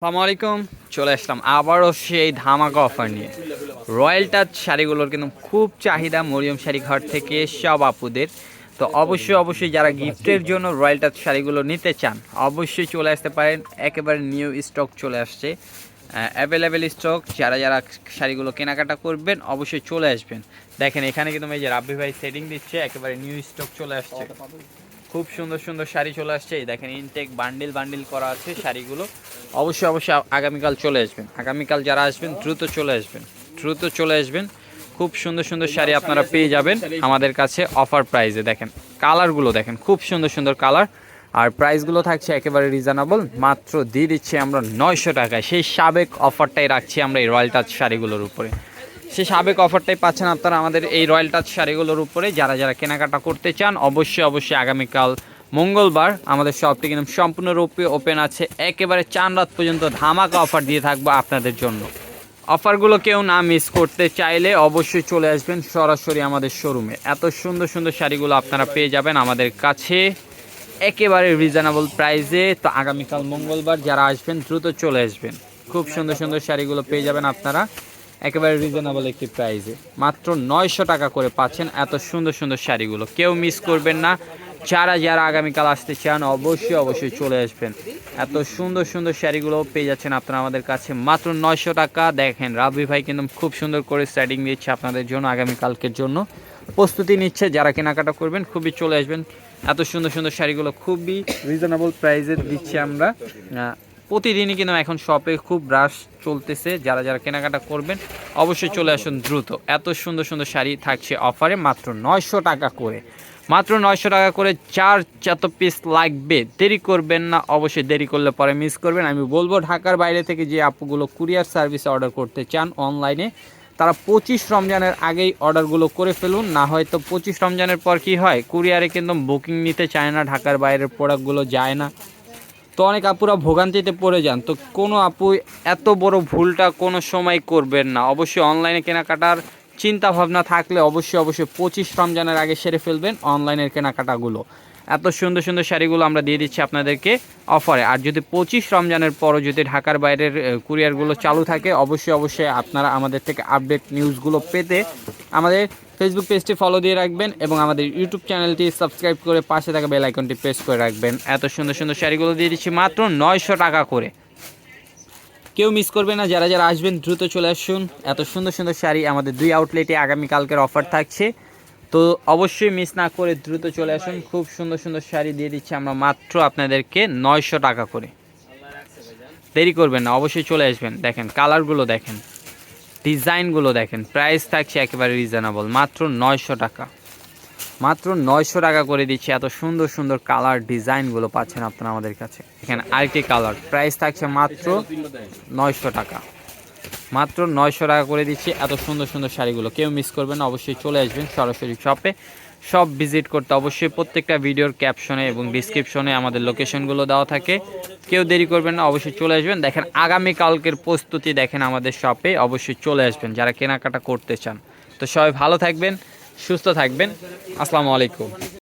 আসসালামু আলাইকুম, চলে আসলাম আবারও সেই ধামাকা অফার নিয়ে। রয়্যাল টাচ শাড়িগুলোর কিন্তু খুব চাহিদা মরিয়ম শাড়ি ঘর থেকে সব আপুদের। তো অবশ্যই অবশ্যই যারা গিফটের জন্য রয়্যাল টাচ শাড়িগুলো নিতে চান, অবশ্যই চলে আসতে পারেন। একেবারে নিউ স্টক চলে আসছে। অ্যাভেলেবেল স্টক যারা যারা শাড়িগুলো কেনাকাটা করবেন, অবশ্যই চলে আসবেন। দেখেন, এখানে কিন্তু এই যে রাব্বি ভাই সেটিং দিচ্ছে, একেবারে নিউ স্টক চলে আসছে। খুব সুন্দর সুন্দর শাড়ি চলে আসছে। এই দেখেন ইনটেক বান্ডিল বান্ডিল করা আছে শাড়িগুলো। অবশ্যই অবশ্যই আগামীকাল চলে আসবেন। আগামীকাল যারা আসবেন, দ্রুত চলে আসবেন। দ্রুত চলে আসবেন। খুব সুন্দর সুন্দর শাড়ি আপনারা পেয়ে যাবেন আমাদের কাছে অফার প্রাইসে দেখেন কালারগুলো দেখেন, খুব সুন্দর সুন্দর কালার আর প্রাইসগুলো থাকছে একেবারে রিজনেবল মাত্র দিয়ে দিচ্ছি আমরা নয়শো টাকায়। সেই সাবেক অফারটাই রাখছি আমরা এই রয়্যাল টাচ শাড়িগুলোর উপরে। সেই সাবেক অফারটাই পাচ্ছেন আপনারা আমাদের এই রয়্যাল টাচ শাড়িগুলোর উপরে। যারা যারা কেনাকাটা করতে চান, অবশ্যই অবশ্যই আগামীকাল মঙ্গলবার আমাদের শপটি কিন্তু সম্পূর্ণরূপে ওপেন আছে। একেবারে চান রাত পর্যন্ত ধামাকা অফার দিয়ে থাকব আপনাদের জন্য। অফারগুলো কেউ না মিস করতে চাইলে অবশ্যই চলে আসবেন সরাসরি আমাদের শোরুমে এত সুন্দর সুন্দর শাড়িগুলো আপনারা পেয়ে যাবেন আমাদের কাছে। একেবারে রিজনেবল প্রাইসে তো আগামীকাল মঙ্গলবার যারা আসবেন, দ্রুত চলে আসবেন। খুব সুন্দর সুন্দর শাড়িগুলো পেয়ে যাবেন আপনারা। একেবারে রিজনেবল একটি প্রাইসে মাত্র নয়শো টাকা করে পাচ্ছেন এত সুন্দর সুন্দর শাড়িগুলো। কেউ মিস করবেন না। যারা যারা আগামীকাল আসতে চান, অবশ্যই অবশ্যই চলে আসবেন। এত সুন্দর সুন্দর শাড়িগুলো পেয়ে যাচ্ছেন আপনারা আমাদের কাছে। মাত্র নয়শো টাকা। দেখেন রাবি ভাই কিন্তু খুব সুন্দর করে স্টার্টিং দিচ্ছে আপনাদের জন্য, আগামীকালকের জন্য। প্রস্তুতি নিচ্ছে, যারা কেনাকাটা করবেন, খুবই চলে আসবেন। এত সুন্দর সুন্দর শাড়িগুলো খুবই রিজনেবল প্রাইসে দিচ্ছি আমরা। প্রতিদিনই কিন্তু এখন শপে খুব রাশ চলতেছে। যারা যারা কেনাকাটা করবেন, অবশ্যই চলে আসুন দ্রুত। এত সুন্দর সুন্দর শাড়ি থাকছে অফারে মাত্র নয়শো টাকা করে। মাত্র নয়শো টাকা করে চার চাত পিস লাগবে, দেরি করবেন না। অবশ্যই দেরি করলে পরে মিস করবেন। আমি বলব, ঢাকার বাইরে থেকে যে আপুগুলো কুরিয়ার সার্ভিসে অর্ডার করতে চান অনলাইনে তারা পঁচিশ রমজানের আগেই অর্ডারগুলো করে ফেলুন। না হয়তো পঁচিশ রমজানের পর কি হয় কুরিয়ারে কিন্তু বুকিং নিতে চায় না, ঢাকার বাইরের প্রোডাক্টগুলো যায় না। তো অনেক আপুরা ভোগান্তিতে পড়ে যান। তো কোনো আপু এত বড় ভুলটা কোনো সময় করবেন না। অবশ্যই অনলাইনে কেনাকাটার চিন্তা ভাবনা থাকলে অবশ্যই অবশ্যই পঁচিশ রমজানের আগে সেরে ফেলবেন অনলাইনের কেনাকাটাগুলো। এত সুন্দর সুন্দর শাড়িগুলো আমরা দিয়ে দিচ্ছি আপনাদেরকে অফারে আর যদি পঁচিশ রমজানের পরও যদি ঢাকার বাইরের কুরিয়ারগুলো চালু থাকে, অবশ্যই অবশ্যই আপনারা আমাদের থেকে আপডেট নিউজগুলো পেতে আমাদের ফেসবুক পেজটি ফলো দিয়ে রাখবেন এবং আমাদের ইউটিউব চ্যানেলটি সাবস্ক্রাইব করে পাশে থাকা বেল আইকনটি প্রেস করে রাখবেন। এত সুন্দর সুন্দর শাড়িগুলো দিয়ে দিচ্ছি মাত্র নয়শো টাকা করে। কেউ মিস করবে না যারা যারা আসবেন দ্রুত চলে আসুন। এত সুন্দর সুন্দর শাড়ি আমাদের দুই আউটলেটে আগামীকালকের অফার থাকছে। তো অবশ্যই মিস না করে দ্রুত চলে আসুন। খুব সুন্দর সুন্দর শাড়ি দিয়ে দিচ্ছি আমরা মাত্র আপনাদেরকে নয়শো টাকা করে। দেরি করবেন না অবশ্যই চলে আসবেন। দেখেন কালারগুলো দেখেন। ডিজাইনগুলো দেখেন প্রাইস থাকছে একেবারে রিজনেবল মাত্র নয়শো টাকা। মাত্র নয়শো টাকা করে দিচ্ছি, এত সুন্দর সুন্দর কালার ডিজাইনগুলো পাচ্ছেন আপনারা আমাদের কাছে। এখানে আরেকটি কালার প্রাইস থাকছে মাত্র নয়শো টাকা। মাত্র নয়শো টাকা করে দিচ্ছি, এত সুন্দর সুন্দর শাড়িগুলো। কেউ মিস করবেন অবশ্যই চলে আসবেন সরাসরি শপে সব ভিজিট করতে অবশ্যই প্রত্যেকটা ভিডিওর ক্যাপশনে এবং ডিসক্রিপশনে আমাদের লোকেশনগুলো দেওয়া থাকে। কেউ দেরি করবেন না, অবশ্যই চলে আসবেন। দেখেন আগামী কালকের প্রস্তুতি দেখেন আমাদের শপে, অবশ্যই চলে আসবেন যারা কেনাকাটা করতে চান। তো সবাই ভালো থাকবেন, সুস্থ থাকবেন। আসসালামু আলাইকুম।